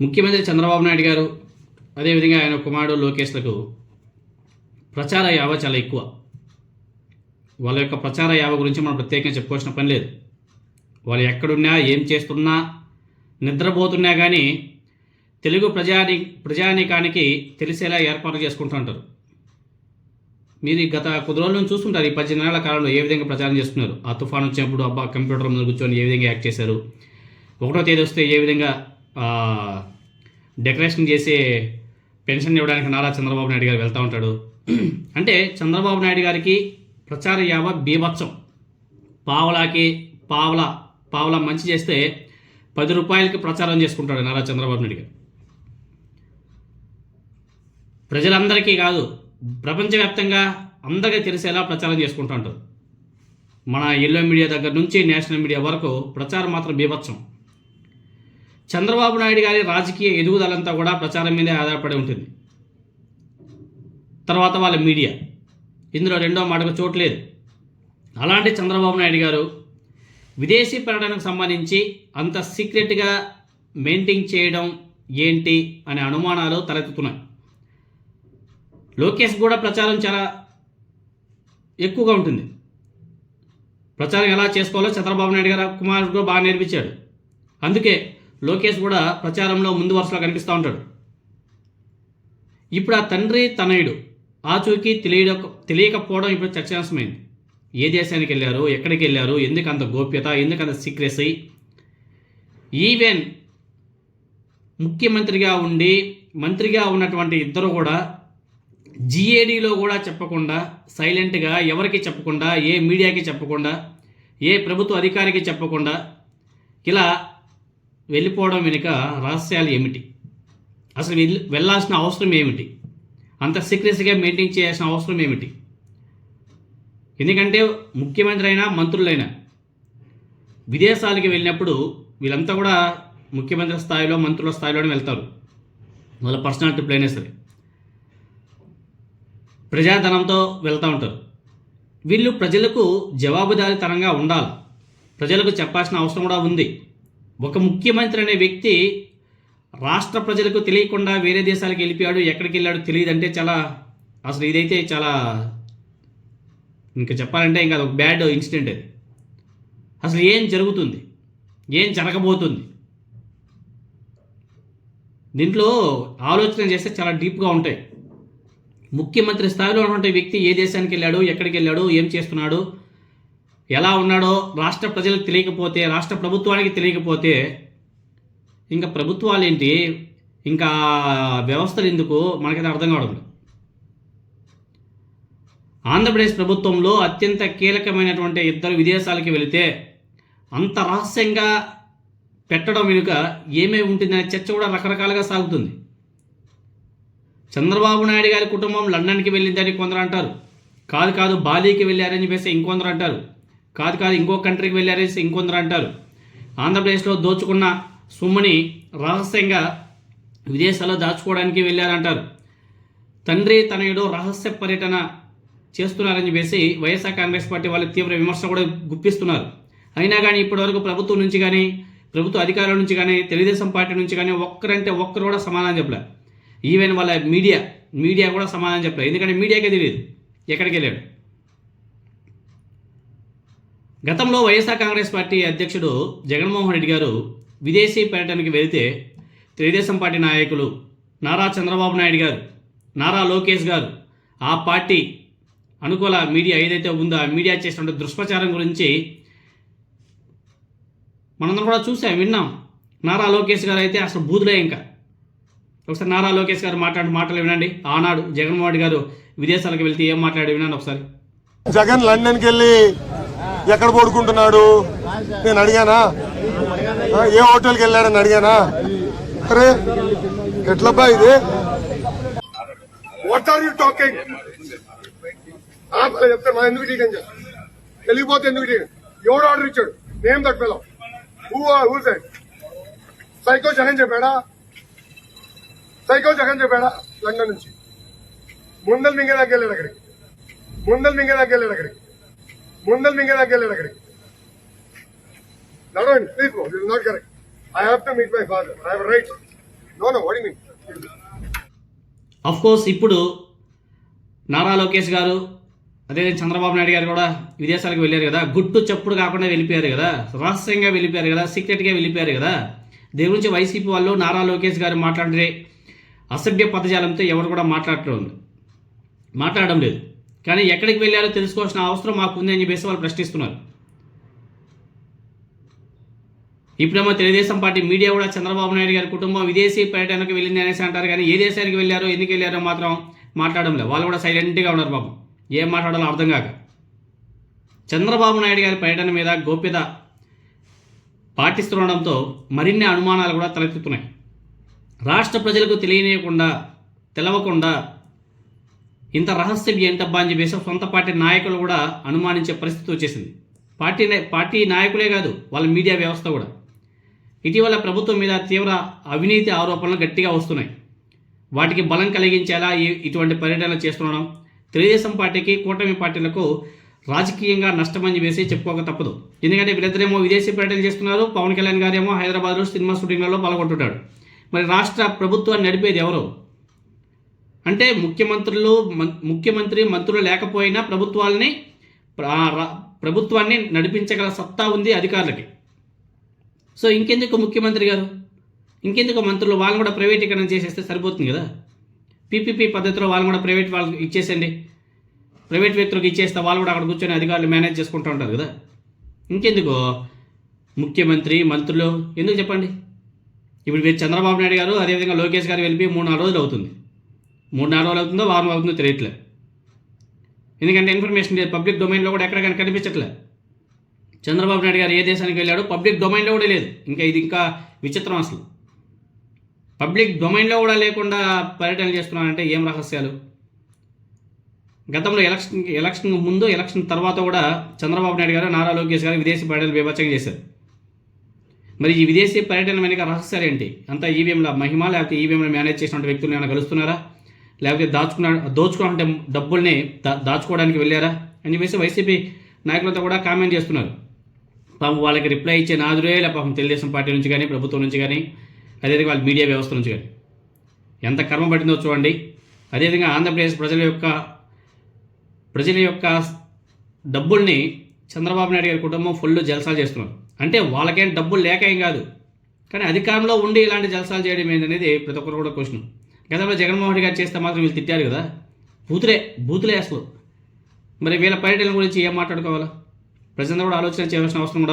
ముఖ్యమంత్రి చంద్రబాబు నాయుడు గారు అదేవిధంగా ఆయన కుమారుడు లోకేష్లకు ప్రచార యావ చాలా ఎక్కువ. వాళ్ళ యొక్క ప్రచార యావ గురించి మనం ప్రత్యేకంగా చెప్పుకోవాల్సిన పని లేదు. వాళ్ళు ఎక్కడున్నా ఏం చేస్తున్నా నిద్రపోతున్నా కానీ తెలుగు ప్రజాని ప్రజానీకానికి తెలిసేలా ఏర్పాటు చేసుకుంటూ ఉంటారు. మీరు గత కొద్ది రోజుల నుంచి చూస్తుంటారు ఈ పద్దెనిమిది నెలల కాలంలో ఏ విధంగా ప్రచారం చేస్తున్నారు. ఆ తుఫాను వచ్చినప్పుడు అబ్బా కంప్యూటర్ ముందు కూర్చొని ఏ విధంగా యాక్ట్ చేశారు? ఒకటో తేదీ వస్తే ఏ విధంగా డెకరేషన్ చేసే పెన్షన్ ఇవ్వడానికి నారా చంద్రబాబు నాయుడు గారు వెళ్తూ ఉంటాడు. అంటే చంద్రబాబు నాయుడు గారికి ప్రచార యావ బీభత్సం. పావలాకి పావలా పావలా మంచి చేస్తే పది రూపాయలకి ప్రచారం చేసుకుంటాడు నారా చంద్రబాబు నాయుడు గారు. ప్రజలందరికీ కాదు ప్రపంచవ్యాప్తంగా అందరికీ తెలిసేలా ప్రచారం చేసుకుంటూ ఉంటారు. మన ఎల్లో మీడియా దగ్గర నుంచి నేషనల్ మీడియా వరకు ప్రచారం మాత్రం బీభత్సం. చంద్రబాబు నాయుడు గారి రాజకీయ ఎదుగుదలంతా కూడా ప్రచారం మీదే ఆధారపడి ఉంటుంది. తర్వాత వాళ్ళ మీడియా. ఇందులో రెండో మాటకు చోటు లేదు. అలాంటి చంద్రబాబు నాయుడు గారు విదేశీ పర్యటనకు సంబంధించి అంత సీక్రెట్గా మెయింటైన్ చేయడం ఏంటి అనే అనుమానాలు తలెత్తుతున్నాయి. లోకేష్ కూడా ప్రచారం చాలా ఎక్కువగా ఉంటుంది. ప్రచారం ఎలా చేసుకోవాలో చంద్రబాబు నాయుడు గారు కుమారుడు కూడా బాగా నేర్పించాడు. అందుకే లోకేష్ కూడా ప్రచారంలో ముందు వరుసలో కనిపిస్తూ ఉంటాడు. ఇప్పుడు ఆ తండ్రి తనయుడు ఆచూకీ తెలియ తెలియకపోవడం ఇప్పుడు చర్చాంశమైంది ఏ దేశానికి వెళ్ళారు ఎక్కడికి వెళ్ళారు ఎందుకు అంత గోప్యత ఎందుకు అంత సీక్రెసీ? ఈవెన్ ముఖ్యమంత్రిగా ఉండి మంత్రిగా ఉన్నటువంటి ఇద్దరు కూడా జీఏడీలో కూడా చెప్పకుండా సైలెంట్గా ఎవరికి చెప్పకుండా ఏ మీడియాకి చెప్పకుండా ఏ ప్రభుత్వ అధికారికి చెప్పకుండా ఇలా వెళ్ళిపోవడం వెనుక రహస్యాలు ఏమిటి? అసలు వెళ్ళి వెళ్ళాల్సిన అవసరం ఏమిటి? అంత సీక్రెసీగా మెయింటైన్ చేయాల్సిన అవసరం ఏమిటి? ఎందుకంటే ముఖ్యమంత్రి అయినా మంత్రులైనా విదేశాలకి వెళ్ళినప్పుడు వీళ్ళంతా కూడా ముఖ్యమంత్రి స్థాయిలో మంత్రుల స్థాయిలోనే వెళ్తారు. వాళ్ళ పర్సనాలిటీ ప్లేనే సరే. ప్రజాధనంతో వెళ్తూ ఉంటారు. వీళ్ళు ప్రజలకు జవాబుదారీతనంగా ఉండాలి. ప్రజలకు చెప్పాల్సిన అవసరం కూడా ఉంది. ఒక ముఖ్యమంత్రి అనే వ్యక్తి రాష్ట్ర ప్రజలకు తెలియకుండా వేరే దేశాలకు వెళ్ళిపోయాడు ఎక్కడికి వెళ్ళాడు తెలియదంటే చాలా అసలు ఇదైతే చాలా ఇంకా చెప్పాలంటే ఇంకా ఒక బ్యాడ్ ఇన్సిడెంట్ అది. అసలు ఏం జరుగుతుంది? ఏం జరగబోతుంది? దీంట్లో ఆలోచన చేస్తే చాలా డీప్గా ఉంటాయి. ముఖ్యమంత్రి స్థాయిలో ఉన్నటువంటి వ్యక్తి ఏ దేశానికి వెళ్ళాడు ఎక్కడికి వెళ్ళాడు ఏం చేస్తున్నాడు ఎలా ఉన్నాడో రాష్ట్ర ప్రజలకు తెలియకపోతే రాష్ట్ర ప్రభుత్వానికి తెలియకపోతే ఇంకా ప్రభుత్వాలు ఏంటి? ఇంకా వ్యవస్థలు ఎందుకు? మనకైతే అర్థం కావడం ఆంధ్రప్రదేశ్ ప్రభుత్వంలో అత్యంత కీలకమైనటువంటి ఇద్దరు విదేశాలకి వెళితే అంత రహస్యంగా పెట్టడం వెనుక ఏమేమి ఉంటుందనే చర్చ కూడా రకరకాలుగా సాగుతుంది. చంద్రబాబు నాయుడు గారి కుటుంబం లండన్కి వెళ్ళిందని కొందరు అంటారు. కాదు కాదు బాలీకి వెళ్ళారని చెప్పేసి ఇంకొందరు అంటారు. కాదు కాదు ఇంకో కంట్రీకి వెళ్ళారేసి ఇంకొందరు అంటారు. ఆంధ్రప్రదేశ్లో దోచుకున్న సొమ్ముని రహస్యంగా విదేశాల్లో దాచుకోవడానికి వెళ్ళారంటారు. తండ్రి తనయుడు రహస్య పర్యటన చేస్తున్నారని చెప్పేసి వైఎస్ఆర్ కాంగ్రెస్ పార్టీ వాళ్ళు తీవ్ర విమర్శ కూడా గుప్పిస్తున్నారు. అయినా కానీ ఇప్పటివరకు ప్రభుత్వం నుంచి కానీ ప్రభుత్వ అధికారుల నుంచి కానీ తెలుగుదేశం పార్టీ నుంచి కానీ ఒక్కరంటే ఒక్కరు కూడా సమాధానం చెప్పలే. ఈవెన్ వాళ్ళ మీడియా మీడియా కూడా సమాధానం చెప్పలేదు ఎందుకంటే మీడియాకే తెలియదు ఎక్కడికి వెళ్ళాడు. గతంలో వైఎస్ఆర్ కాంగ్రెస్ పార్టీ అధ్యక్షుడు జగన్మోహన్ రెడ్డి గారు విదేశీ పర్యటనకి వెళితే తెలుగుదేశం పార్టీ నాయకులు నారా చంద్రబాబు నాయుడు గారు నారా లోకేష్ గారు ఆ పార్టీ అనుకూల మీడియా ఏదైతే ఉందో ఆ మీడియా చేసినటువంటి దుష్ప్రచారం గురించి మనందరం కూడా చూసాం విన్నాం. నారా లోకేష్ గారు అయితే అసలు బూదులే ఇంకా. ఒకసారి నారా లోకేష్ గారు మాట్లాడిన మాటలు వినండి. ఆనాడు జగన్మోహన్ రెడ్డి గారు విదేశాలకు వెళ్తే ఏం మాట్లాడి వినండి ఒకసారి. జగన్ లండన్కి వెళ్ళి ఎక్కడ పడుకుంటున్నాడు? నేను అడిగానా? ఏ హోటల్కి వెళ్ళాడని అడిగానా? అరే ఎట్లబ్బా ఇది? వాట్ ఆర్ యూ టాకింగ్ చెప్తే మా ఎందుకు టీకని చెప్పి వెళ్ళిపోతే ఎందుకు ఎవడు ఆర్డర్ ఇచ్చాడు? నేమ్ దట్ పిల్లలు who who side psycho Jagan చెప్పాడా? సైకో జగన్ చెప్పాడా? లండన్ నుంచి. ముందలు మింగేదాకా వెళ్ళాడు అక్కడికి. ముందలు మింగేదాకా వెళ్ళాడు అక్కడికి. గుండెలు మింగేదానికి వెళ్ళాడు అక్కడికి. నడవండి please go it not correct I have to meet my father I have right no no what mean of course ఇప్పుడు నారా లోకేష్ గారు అదే చంద్రబాబు నాయుడు గారు కూడా విదేశాలకు వెళ్ళారు కదా. గుట్టు చప్పుడు కాకుండా వెళ్ళిపోయారు కదా. రహస్యంగా వెళ్ళిపోయారు కదా. సీక్రెట్గా వెళ్ళిపోయారు కదా. దీని గురించి వైసీపీ వాళ్ళు నారా లోకేష్ గారు మాట్లాడితే అసభ్య పదజాలంతో ఎవరు కూడా మాట్లాడటం మాట్లాడడం లేదు. కానీ ఎక్కడికి వెళ్ళారో తెలుసుకోవాల్సిన అవసరం మాకు ఉంది అని చెప్పేసి వాళ్ళు ప్రశ్నిస్తున్నారు. ఇప్పుడేమో తెలుగుదేశం పార్టీ మీడియా కూడా చంద్రబాబు నాయుడు గారి కుటుంబం విదేశీ పర్యటనకు వెళ్ళింది అనేసి అంటారు కానీ ఏ దేశానికి వెళ్ళారో ఎందుకు వెళ్ళారో మాత్రం మాట్లాడడం లేదు. వాళ్ళు కూడా సైలెంట్గా ఉన్నారు బాబు ఏం మాట్లాడాలో అర్థం కాక. చంద్రబాబు నాయుడు గారి పర్యటన మీద గోప్యత పాటిస్తుండడంతో మరిన్ని అనుమానాలు కూడా తలెత్తుతున్నాయి. రాష్ట్ర ప్రజలకు తెలియనియకుండా తెలవకుండా ఇంత రహస్యం ఏంటబ్బా అని చెప్పేసి సొంత పార్టీ నాయకులు కూడా అనుమానించే పరిస్థితి వచ్చేసింది. పార్టీ పార్టీ నాయకులే కాదు వాళ్ళ మీడియా వ్యవస్థ కూడా. ఇటీవల ప్రభుత్వం మీద తీవ్ర అవినీతి ఆరోపణలు గట్టిగా వస్తున్నాయి. వాటికి బలం కలిగించేలా ఇటువంటి పర్యటనలు చేస్తుండడం తెలుగుదేశం పార్టీకి కూటమి పార్టీలకు రాజకీయంగా నష్టమని చెప్పేసి చెప్పుకోక తప్పదు. ఎందుకంటే వీళ్ళిద్దరేమో విదేశీ పర్యటన చేస్తున్నారు. పవన్ కళ్యాణ్ గారేమో హైదరాబాద్లో సినిమా షూటింగ్లలో పాల్గొంటుంటాడు. మరి రాష్ట్ర ప్రభుత్వాన్ని నడిపేది ఎవరు? అంటే ముఖ్యమంత్రులు మం- ముఖ్యమంత్రి మంత్రులు లేకపోయినా ప్రభుత్వాలని ప్రభుత్వాన్ని నడిపించగల సత్తా ఉంది అధికారులకి. సో ఇంకెందుకు ముఖ్యమంత్రి గారు? ఇంకెందుకు మంత్రులు? వాళ్ళని కూడా ప్రైవేటీకరణ చేసేస్తే సరిపోతుంది కదా. పీపీపీ పద్ధతిలో వాళ్ళని కూడా ప్రైవేట్ వాళ్ళకి ఇచ్చేసండి ప్రైవేట్ వ్యక్తులకు ఇచ్చేస్తే వాళ్ళు కూడా అక్కడ కూర్చొని అధికారులు మేనేజ్ చేసుకుంటూ ఉంటారు కదా. ఇంకెందుకు ముఖ్యమంత్రి మంత్రులు? ఎందుకు చెప్పండి? ఇప్పుడు చంద్రబాబు నాయుడు గారు అదేవిధంగా లోకేష్ గారు వెళ్ళి మూడు నాలుగు రోజులు అవుతుంది. మూడు నాలుగు రోజులు అవుతుందో వారం అవుతుందో తెలియట్లే. ఎందుకంటే ఇన్ఫర్మేషన్ లేదు. పబ్లిక్ డొమైన్లో కూడా ఎక్కడ కనిపించట్లే. చంద్రబాబు నాయుడు గారు ఏ దేశానికి వెళ్ళాడో పబ్లిక్ డొమైన్లో కూడా లేదు. ఇంకా ఇది ఇంకా విచిత్రం అసలు. పబ్లిక్ డొమైన్లో కూడా లేకుండా పర్యటన చేస్తున్నారంటే ఏం రహస్యాలు? గతంలో ఎలక్షన్ ఎలక్షన్ ముందు ఎలక్షన్ తర్వాత కూడా చంద్రబాబు నాయుడు గారు నారా లోకేష్ గారు విదేశీ పర్యటన బీభత్సంగా చేశారు. మరి ఈ విదేశీ పర్యటన వెనుక రహస్యాలు ఏంటి? అంతా ఈవీఎంల మహిమ లేకపోతే ఈవీఎంలు మేనేజ్ చేసిన వ్యక్తులు ఏమైనా కలుస్తున్నారా? లేకపోతే దాచుకున్న దోచుకోవాలంటే డబ్బుల్ని దా దాచుకోవడానికి వెళ్ళారా? అని చెప్పేసి వైసీపీ నాయకులతో కూడా కామెంట్ చేస్తున్నారు. పాపం వాళ్ళకి రిప్లై ఇచ్చే నాదురే లే పాపం తెలుగుదేశం పార్టీ నుంచి కానీ ప్రభుత్వం నుంచి కానీ అదేవిధంగా వాళ్ళ మీడియా వ్యవస్థ నుంచి కానీ. ఎంత కర్మ పట్టిందో చూడండి. అదేవిధంగా ఆంధ్రప్రదేశ్ ప్రజల యొక్క ప్రజల యొక్క డబ్బుల్ని చంద్రబాబు నాయుడు గారి కుటుంబం ఫుల్ జలసాలు చేస్తున్నారు. అంటే వాళ్ళకేం డబ్బులు లేక ఏం కాదు. కానీ అధికారంలో ఉండి ఇలాంటి జలసాలు చేయడం ఏంటనేది ప్రతి ఒక్కరు కూడా క్వశ్చన్. గతంలో జగన్మోహన్ రెడ్డి గారు చేస్తే మాత్రం వీళ్ళు తిట్టారు కదా. బూతులే బూతులే అసలు. మరి వీళ్ళ పర్యటన గురించి ఏం మాట్లాడుకోవాలా? ప్రజలందరూ కూడా ఆలోచన చేయాల్సిన అవసరం కూడా